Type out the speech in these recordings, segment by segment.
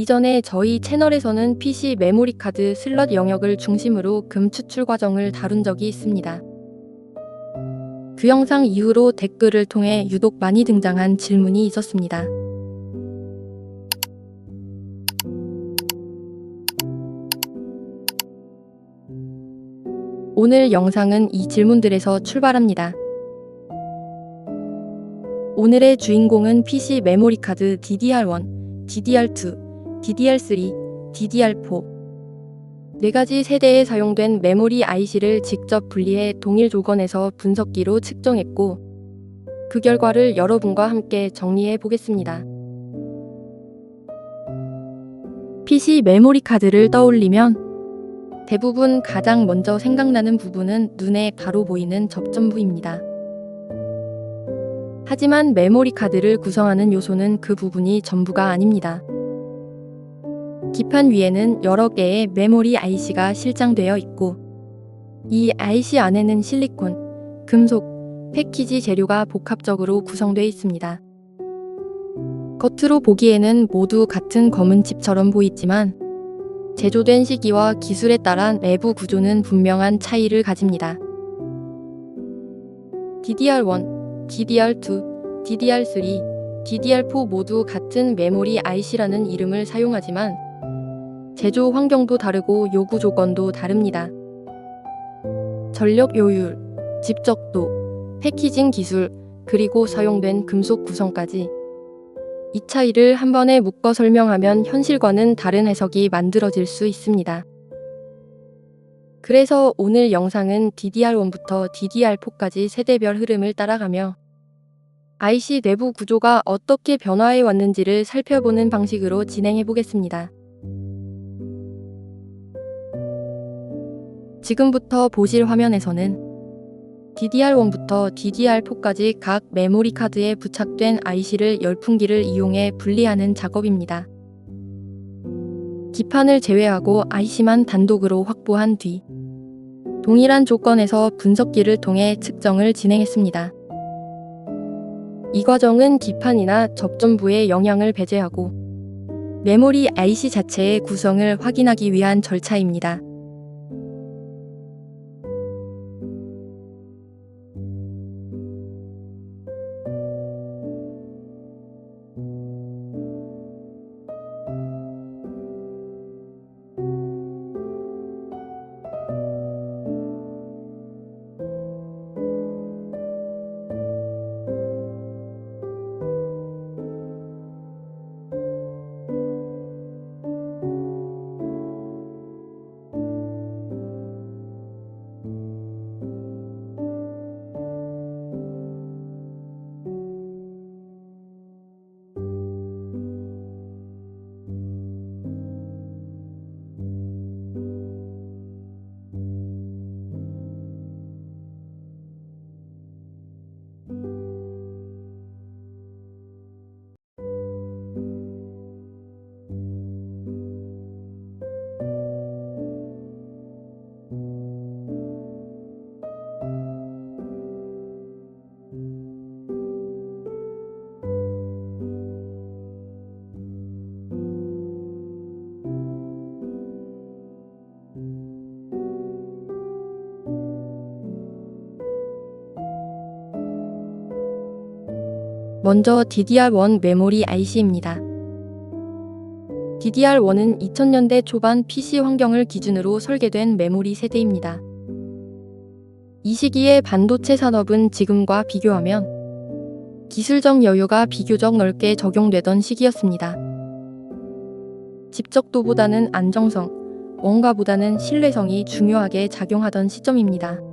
이전에 저희 채널에서는 PC 메모리 카드 슬롯 영역을 중심으로 금 추출 과정을 다룬 적이 있습니다. 그 영상 이후로 댓글을 통해 유독 많이 등장한 질문이 있었습니다. 오늘 영상은 이 질문들에서 출발합니다. 오늘의 주인공은 PC 메모리 카드 DDR1, DDR2, DDR3, DDR4 네 가지 세대에 사용된 메모리 IC를 직접 분리해 동일 조건에서 분석기로 측정했고 그 결과를 여러분과 함께 정리해 보겠습니다. PC 메모리 카드를 떠올리면 대부분 가장 먼저 생각나는 부분은 눈에 바로 보이는 접점부입니다. 하지만 메모리 카드를 구성하는 요소는 그 부분이 전부가 아닙니다. 기판 위에는 여러 개의 메모리 IC가 실장되어 있고 이 IC 안에는 실리콘, 금속, 패키지 재료가 복합적으로 구성되어 있습니다. 겉으로 보기에는 모두 같은 검은 칩처럼 보이지만 제조된 시기와 기술에 따라 내부 구조는 분명한 차이를 가집니다. DDR1, DDR2, DDR3, DDR4 모두 같은 메모리 IC라는 이름을 사용하지만 제조 환경도 다르고 요구 조건도 다릅니다. 전력 요율, 집적도, 패키징 기술, 그리고 사용된 금속 구성까지 이 차이를 한 번에 묶어 설명하면 현실과는 다른 해석이 만들어질 수 있습니다. 그래서 오늘 영상은 DDR1부터 DDR4까지 세대별 흐름을 따라가며 IC 내부 구조가 어떻게 변화해 왔는지를 살펴보는 방식으로 진행해 보겠습니다. 지금부터 보실 화면에서는 DDR1부터 DDR4까지 각 메모리 카드에 부착된 IC를 열풍기를 이용해 분리하는 작업입니다. 기판을 제외하고 IC만 단독으로 확보한 뒤 동일한 조건에서 분석기를 통해 측정을 진행했습니다. 이 과정은 기판이나 접점부에 영향을 배제하고 메모리 IC 자체의 구성을 확인하기 위한 절차입니다. 먼저 DDR1 메모리 IC입니다. DDR1은 2000년대 초반 PC 환경을 기준으로 설계된 메모리 세대입니다. 이 시기의 반도체 산업은 지금과 비교하면 기술적 여유가 비교적 넓게 적용되던 시기였습니다. 집적도보다는 안정성, 원가보다는 신뢰성이 중요하게 작용하던 시점입니다.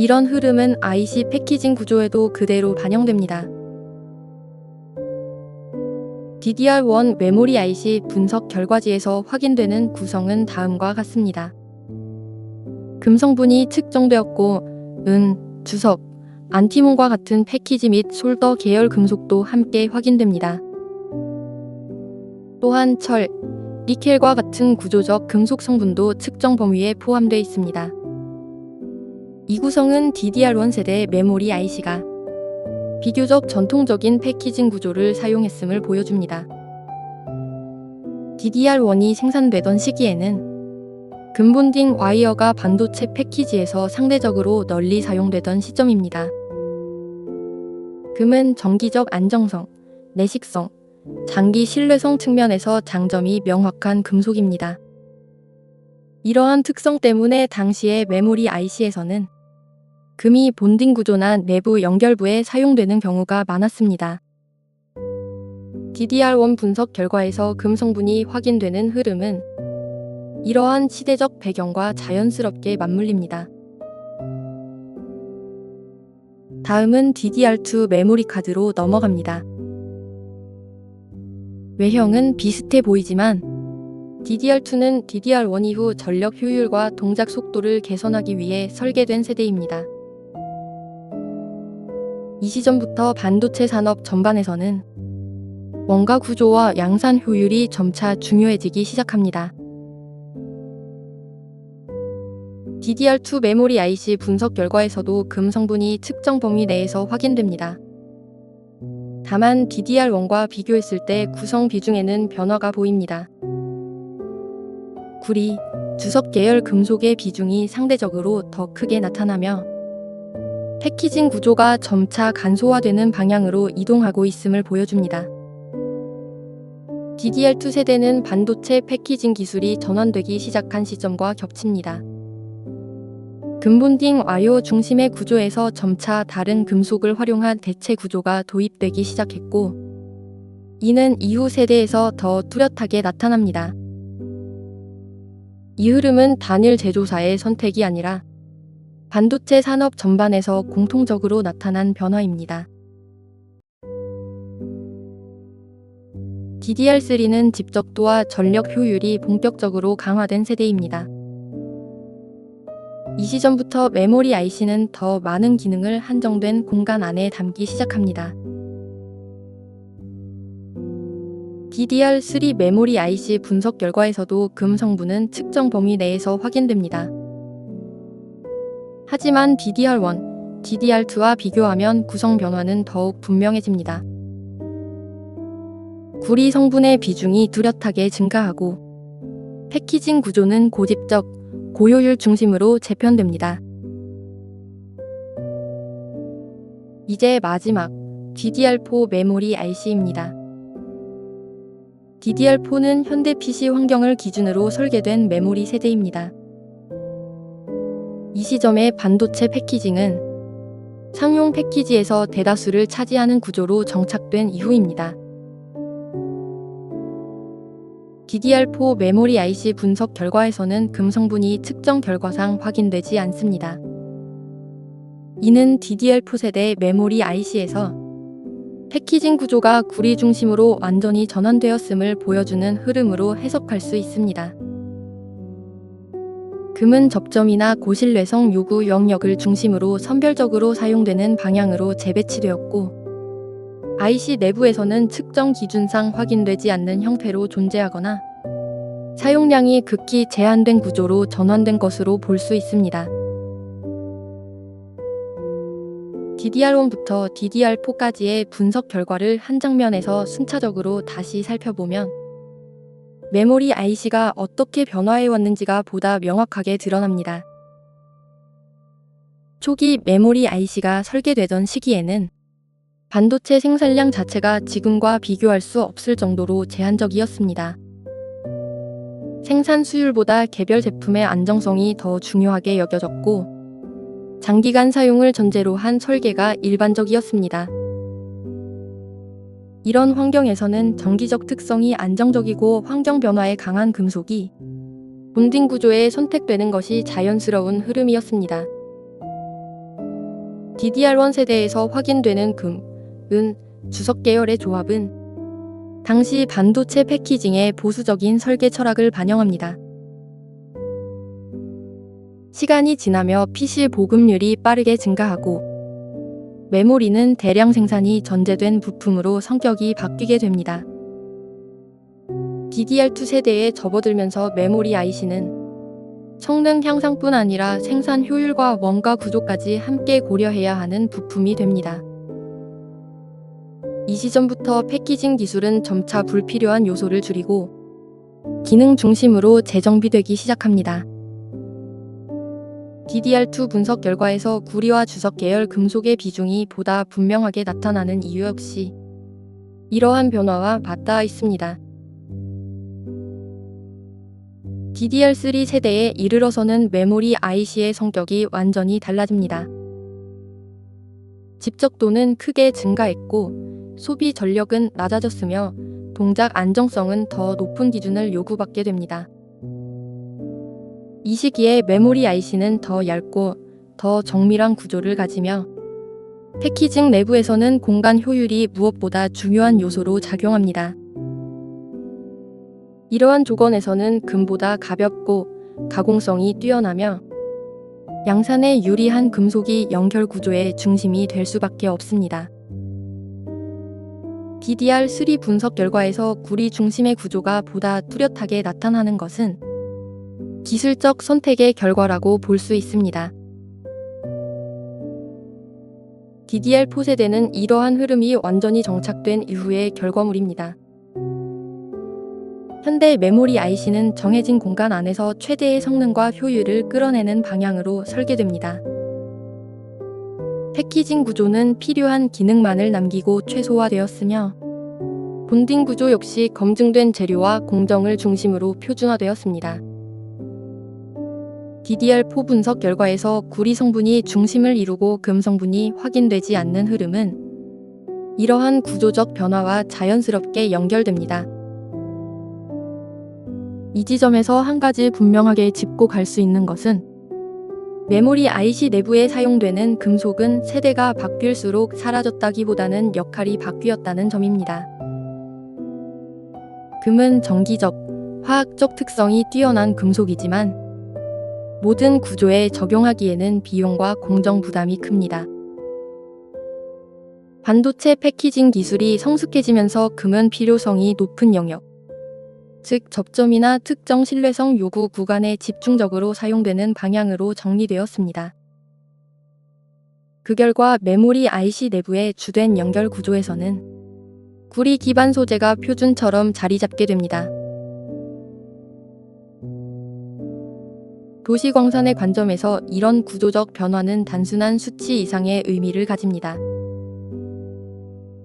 이런 흐름은 IC 패키징 구조에도 그대로 반영됩니다. DDR1 메모리 IC 분석 결과지에서 확인되는 구성은 다음과 같습니다. 금성분이 측정되었고, 은, 주석, 안티몬과 같은 패키지 및 솔더 계열 금속도 함께 확인됩니다. 또한 철, 니켈과 같은 구조적 금속 성분도 측정 범위에 포함되어 있습니다. 이 구성은 DDR1 세대 메모리 IC가 비교적 전통적인 패키징 구조를 사용했음을 보여줍니다. DDR1이 생산되던 시기에는 금본딩 와이어가 반도체 패키지에서 상대적으로 널리 사용되던 시점입니다. 금은 정기적 안정성, 내식성, 장기 신뢰성 측면에서 장점이 명확한 금속입니다. 이러한 특성 때문에 당시의 메모리 IC에서는 금이 본딩 구조나 내부 연결부에 사용되는 경우가 많았습니다. DDR1 분석 결과에서 금 성분이 확인되는 흐름은 이러한 시대적 배경과 자연스럽게 맞물립니다. 다음은 DDR2 메모리 카드로 넘어갑니다. 외형은 비슷해 보이지만 DDR2는 DDR1 이후 전력 효율과 동작 속도를 개선하기 위해 설계된 세대입니다. 이 시점부터 반도체 산업 전반에서는 원가 구조와 양산 효율이 점차 중요해지기 시작합니다. DDR2 메모리 IC 분석 결과에서도 금 성분이 측정 범위 내에서 확인됩니다. 다만 DDR1과 비교했을 때 구성 비중에는 변화가 보입니다. 구리, 주석 계열 금속의 비중이 상대적으로 더 크게 나타나며 패키징 구조가 점차 간소화되는 방향으로 이동하고 있음을 보여줍니다. DDR2 세대는 반도체 패키징 기술이 전환되기 시작한 시점과 겹칩니다. 금본딩 와요 중심의 구조에서 점차 다른 금속을 활용한 대체 구조가 도입되기 시작했고, 이는 이후 세대에서 더 뚜렷하게 나타납니다. 이 흐름은 단일 제조사의 선택이 아니라 반도체 산업 전반에서 공통적으로 나타난 변화입니다. DDR3는 집적도와 전력 효율이 본격적으로 강화된 세대입니다. 이 시점부터 메모리 IC는 더 많은 기능을 한정된 공간 안에 담기 시작합니다. DDR3 메모리 IC 분석 결과에서도 금 성분은 측정 범위 내에서 확인됩니다. 하지만 DDR1, DDR2와 비교하면 구성 변화는 더욱 분명해집니다. 구리 성분의 비중이 뚜렷하게 증가하고 패키징 구조는 고집적, 고효율 중심으로 재편됩니다. 이제 마지막 DDR4 메모리 IC입니다. DDR4는 현대 PC 환경을 기준으로 설계된 메모리 세대입니다. 이 시점의 반도체 패키징은 상용 패키지에서 대다수를 차지하는 구조로 정착된 이후입니다. DDR4 메모리 IC 분석 결과에서는 금 성분이 측정 결과상 확인되지 않습니다. 이는 DDR4 세대 메모리 IC에서 패키징 구조가 구리 중심으로 완전히 전환되었음을 보여주는 흐름으로 해석할 수 있습니다. 금은 접점이나 고신뢰성 요구 영역을 중심으로 선별적으로 사용되는 방향으로 재배치되었고, IC 내부에서는 측정 기준상 확인되지 않는 형태로 존재하거나 사용량이 극히 제한된 구조로 전환된 것으로 볼 수 있습니다. DDR1부터 DDR4까지의 분석 결과를 한 장면에서 순차적으로 다시 살펴보면 메모리 IC가 어떻게 변화해 왔는지가 보다 명확하게 드러납니다. 초기 메모리 IC가 설계되던 시기에는 반도체 생산량 자체가 지금과 비교할 수 없을 정도로 제한적이었습니다. 생산 수율보다 개별 제품의 안정성이 더 중요하게 여겨졌고, 장기간 사용을 전제로 한 설계가 일반적이었습니다. 이런 환경에서는 정기적 특성이 안정적이고 환경 변화에 강한 금속이 본딩 구조에 선택되는 것이 자연스러운 흐름이었습니다. DDR1 세대에서 확인되는 금, 은, 주석 계열의 조합은 당시 반도체 패키징의 보수적인 설계 철학을 반영합니다. 시간이 지나며 PC 보급률이 빠르게 증가하고 메모리는 대량 생산이 전제된 부품으로 성격이 바뀌게 됩니다. DDR2 세대에 접어들면서 메모리 IC는 성능 향상뿐 아니라 생산 효율과 원가 구조까지 함께 고려해야 하는 부품이 됩니다. 이 시점부터 패키징 기술은 점차 불필요한 요소를 줄이고 기능 중심으로 재정비되기 시작합니다. DDR2 분석 결과에서 구리와 주석 계열 금속의 비중이 보다 분명하게 나타나는 이유 역시 이러한 변화와 맞닿아 있습니다. DDR3 세대에 이르러서는 메모리 IC의 성격이 완전히 달라집니다. 집적도는 크게 증가했고 소비 전력은 낮아졌으며 동작 안정성은 더 높은 기준을 요구받게 됩니다. 이 시기에 메모리 IC는 더 얇고 더 정밀한 구조를 가지며 패키징 내부에서는 공간 효율이 무엇보다 중요한 요소로 작용합니다. 이러한 조건에서는 금보다 가볍고 가공성이 뛰어나며 양산에 유리한 금속이 연결 구조의 중심이 될 수밖에 없습니다. DDR3 분석 결과에서 구리 중심의 구조가 보다 뚜렷하게 나타나는 것은 기술적 선택의 결과라고 볼 수 있습니다. DDR4 세대는 이러한 흐름이 완전히 정착된 이후의 결과물입니다. 현대 메모리 IC는 정해진 공간 안에서 최대의 성능과 효율을 끌어내는 방향으로 설계됩니다. 패키징 구조는 필요한 기능만을 남기고 최소화되었으며 본딩 구조 역시 검증된 재료와 공정을 중심으로 표준화되었습니다. DDR4 분석 결과에서 구리 성분이 중심을 이루고 금 성분이 확인되지 않는 흐름은 이러한 구조적 변화와 자연스럽게 연결됩니다. 이 지점에서 한 가지 분명하게 짚고 갈 수 있는 것은 메모리 IC 내부에 사용되는 금속은 세대가 바뀔수록 사라졌다기보다는 역할이 바뀌었다는 점입니다. 금은 정기적, 화학적 특성이 뛰어난 금속이지만 모든 구조에 적용하기에는 비용과 공정 부담이 큽니다. 반도체 패키징 기술이 성숙해지면서 금은 필요성이 높은 영역, 즉 접점이나 특정 신뢰성 요구 구간에 집중적으로 사용되는 방향으로 정리되었습니다. 그 결과 메모리 IC 내부의 주된 연결 구조에서는 구리 기반 소재가 표준처럼 자리 잡게 됩니다. 도시광산의 관점에서 이런 구조적 변화는 단순한 수치 이상의 의미를 가집니다.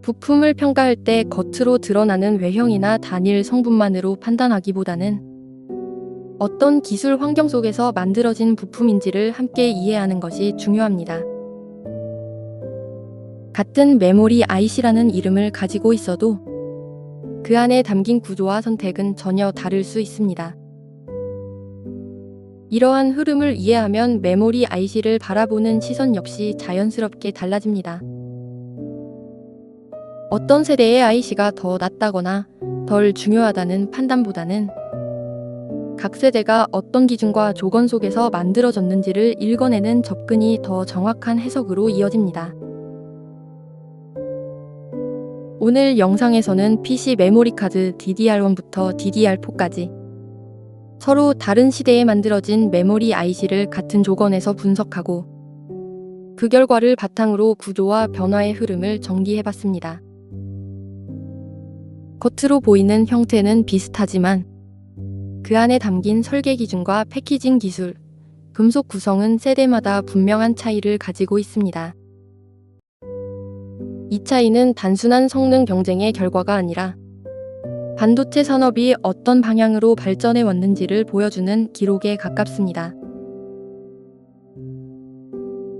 부품을 평가할 때 겉으로 드러나는 외형이나 단일 성분만으로 판단하기보다는 어떤 기술 환경 속에서 만들어진 부품인지를 함께 이해하는 것이 중요합니다. 같은 메모리 IC라는 이름을 가지고 있어도 그 안에 담긴 구조와 선택은 전혀 다를 수 있습니다. 이러한 흐름을 이해하면 메모리 IC를 바라보는 시선 역시 자연스럽게 달라집니다. 어떤 세대의 IC가 더 낫다거나 덜 중요하다는 판단보다는 각 세대가 어떤 기준과 조건 속에서 만들어졌는지를 읽어내는 접근이 더 정확한 해석으로 이어집니다. 오늘 영상에서는 PC 메모리 카드 DDR1부터 DDR4까지 서로 다른 시대에 만들어진 메모리 IC를 같은 조건에서 분석하고 그 결과를 바탕으로 구조와 변화의 흐름을 정리해봤습니다. 겉으로 보이는 형태는 비슷하지만 그 안에 담긴 설계 기준과 패키징 기술, 금속 구성은 세대마다 분명한 차이를 가지고 있습니다. 이 차이는 단순한 성능 경쟁의 결과가 아니라 반도체 산업이 어떤 방향으로 발전해 왔는지를 보여주는 기록에 가깝습니다.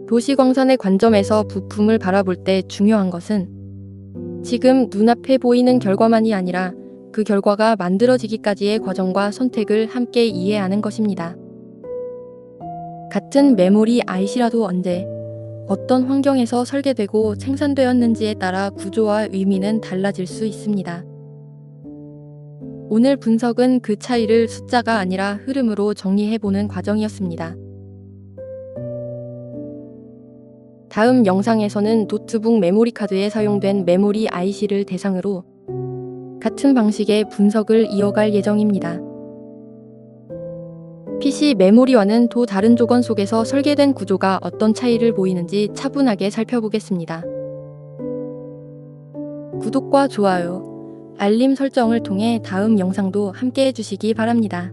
도시광산의 관점에서 부품을 바라볼 때 중요한 것은 지금 눈앞에 보이는 결과만이 아니라 그 결과가 만들어지기까지의 과정과 선택을 함께 이해하는 것입니다. 같은 메모리 IC라도 언제, 어떤 환경에서 설계되고 생산되었는지에 따라 구조와 의미는 달라질 수 있습니다. 오늘 분석은 그 차이를 숫자가 아니라 흐름으로 정리해보는 과정이었습니다. 다음 영상에서는 노트북 메모리 카드에 사용된 메모리 IC를 대상으로 같은 방식의 분석을 이어갈 예정입니다. PC 메모리와는 또 다른 조건 속에서 설계된 구조가 어떤 차이를 보이는지 차분하게 살펴보겠습니다. 구독과 좋아요, 알림 설정을 통해 다음 영상도 함께 해주시기 바랍니다.